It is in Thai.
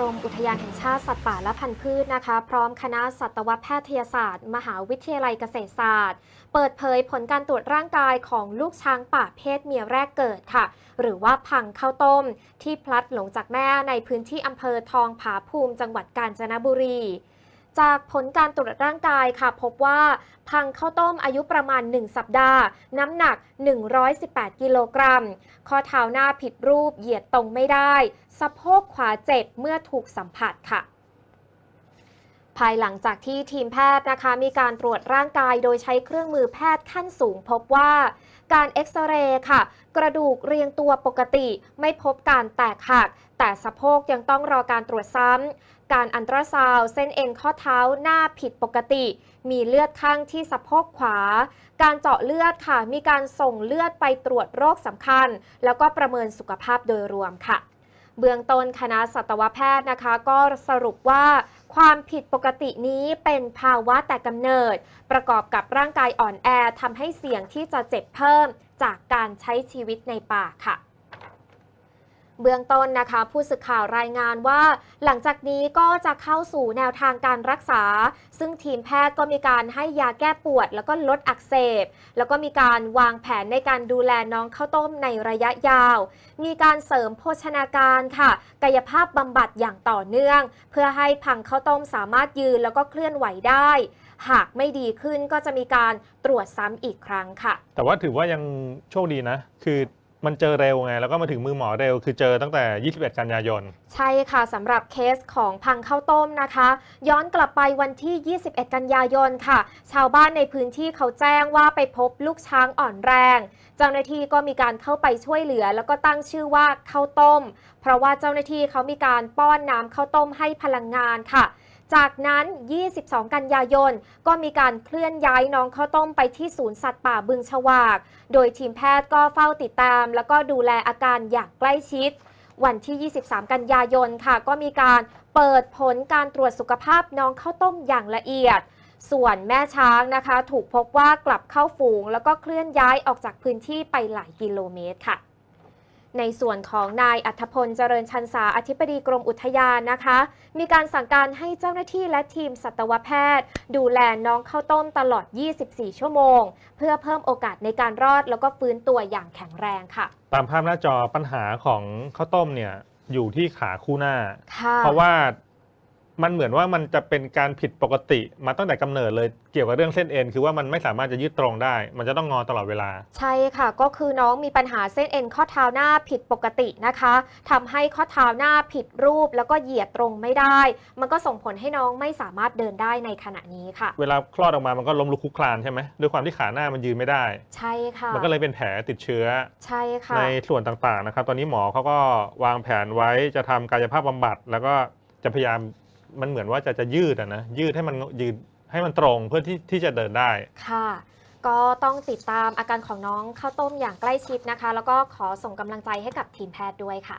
รมอุทยานแห่งชาติสัตว์ป่าและพันธุ์พืชนะคะ พร้อมคณะสัตวแพทยศาสตร์ มหาวิทยาลัยเกษตรศาสตร์ เปิดเผยผลการตรวจร่างกายของลูกช้างป่าเพศเมียแรกเกิดค่ะ หรือว่าพังข้าวต้ม ที่พลัดหลงจากแม่ในพื้นที่อำเภอทองผาภูมิจังหวัดกาญจนบุรี จากผลการตรวจร่างกายค่ะ พบว่าพังข้าวต้มอายุประมาณ 1 สัปดาห์ น้ำหนัก 118 กิโลกรัม ข้อเท้าหน้าผิดรูปเหยียดตรงไม่ได้ สะโพกขวาเจ็บเมื่อถูกสัมผัสค่ะ ภายหลังจากที่ทีมแพทย์นะคะมีการตรวจร่างกายโดยใช้เครื่องมือแพทย์ขั้นสูงพบว่าการเอ็กซเรย์ค่ะ กระดูกเรียงตัวปกติ ไม่พบการแตกหัก แต่สะโพกยังต้องรอการตรวจซ้ำ การอันตราซาวเส้นเอ็นข้อเท้าหน้าผิดปกติ มีเลือดข้างที่สะโพกขวา การเจาะเลือดค่ะ มีการส่งเลือดไปตรวจโรคสำคัญ แล้วก็ประเมินสุขภาพโดยรวมค่ะ เบื้องต้นคณะสัตวแพทย์นะคะ ก็สรุปว่า ความผิดปกตินี้เป็นภาวะแต่กำเนิด ประกอบกับร่างกายอ่อนแอทำให้เสี่ยงที่จะเจ็บเพิ่มจากการใช้ชีวิตในป่าค่ะ เบื้องต้นนะคะผู้สื่อข่าวรายงานว่า หลังจากนี้ก็จะเข้าสู่แนวทางการรักษา ซึ่งทีมแพทย์ก็มีการให้ยาแก้ปวด แล้วก็ลดอักเสบ แล้วก็มีการวางแผนในการดูแลน้องข้าวต้มในระยะยาว มีการเสริมโภชนาการค่ะ กายภาพบำบัดอย่างต่อเนื่อง เพื่อให้พังข้าวต้มสามารถยืนแล้วก็เคลื่อนไหวได้ หากไม่ดีขึ้นก็จะมีการตรวจซ้ำอีกครั้งค่ะ แต่ว่าถือว่ายังโชคดีนะ คือ มันเจอเร็วไง แล้วก็มาถึงมือหมอเร็ว คือเจอตั้งแต่ 21 กันยายน ใช่ค่ะสำหรับเคสของพังข้าวต้มนะคะ ย้อนกลับไปวันที่ 21 กันยายนค่ะ ชาวบ้านในพื้นที่เขาแจ้งว่าไปพบลูกช้างอ่อนแรง เจ้าหน้าที่ก็มีการเข้าไปช่วยเหลือ แล้วก็ตั้งชื่อว่าข้าวต้ม เพราะว่าเจ้าหน้าที่เขามีการป้อนน้ำข้าวต้มให้พลังงานค่ะ จากนั้น 22 กันยายน ก็มีการเคลื่อนย้ายน้องข้าวต้มไปที่ศูนย์สัตว์ป่าบึงฉวาก โดยทีมแพทย์ก็เฝ้าติดตาม แล้วก็ดูแลอาการอย่างใกล้ชิด วันที่ 23 กันยายนค่ะ ก็มีการเปิดผลการตรวจสุขภาพน้องข้าวต้มอย่างละเอียด ส่วนแม่ช้างนะคะ ถูกพบว่ากลับเข้าฝูง แล้วก็เคลื่อนย้ายออกจากพื้นที่ไปหลายกิโลเมตรค่ะ ในส่วนของนายอัธพลเจริญชันษาอธิบดีกรมอุทยานนะคะ มีการสั่งการให้เจ้าหน้าที่และทีมสัตวแพทย์ ดูแลน้องข้าวต้มตลอด 24 ชั่วโมง เพื่อเพิ่มโอกาสในการรอดแล้วก็ฟื้นตัวอย่างแข็งแรงค่ะ ตามภาพหน้าจอปัญหาของข้าวต้มเนี่ยอยู่ที่ขาคู่หน้าค่ะเพราะว่า มันเหมือนว่ามันจะเป็นการผิดปกติมาตั้งแต่กำเนิดเลยเกี่ยวกับเรื่องเส้นเอ็นคือว่ามันไม่สามารถจะยืดตรงได้ มันจะต้องงอตลอดเวลา ใช่ค่ะ ก็คือน้องมีปัญหาเส้นเอ็นข้อเท้าหน้าผิดปกตินะคะทำให้ข้อเท้าหน้าผิดรูปแล้วก็เหยียดตรงไม่ได้ มันก็ส่งผลให้น้องไม่สามารถเดินได้ในขณะนี้ค่ะ เวลาคลอดออกมามันก็ล้มลุกคลุกคลานใช่ไหมด้วยความที่ขาหน้ามันยืนไม่ได้ ใช่ค่ะ มันก็เลยเป็นแผลติดเชื้อใช่ค่ะในส่วนต่างๆนะครับ ตอนนี้หมอเขาก็วางแผนไว้จะทำกายภาพบำบัด แล้วก็จะพยายาม มันเหมือนว่าจะจะยืดอะนะยืดให้มันยืดให้มันตรงเพื่อที่ที่จะเดินได้ ค่ะ ก็ต้องติดตามอาการของน้องข้าวต้มอย่างใกล้ชิดนะคะ แล้วก็ขอส่งกำลังใจให้กับทีมแพทย์ด้วยค่ะ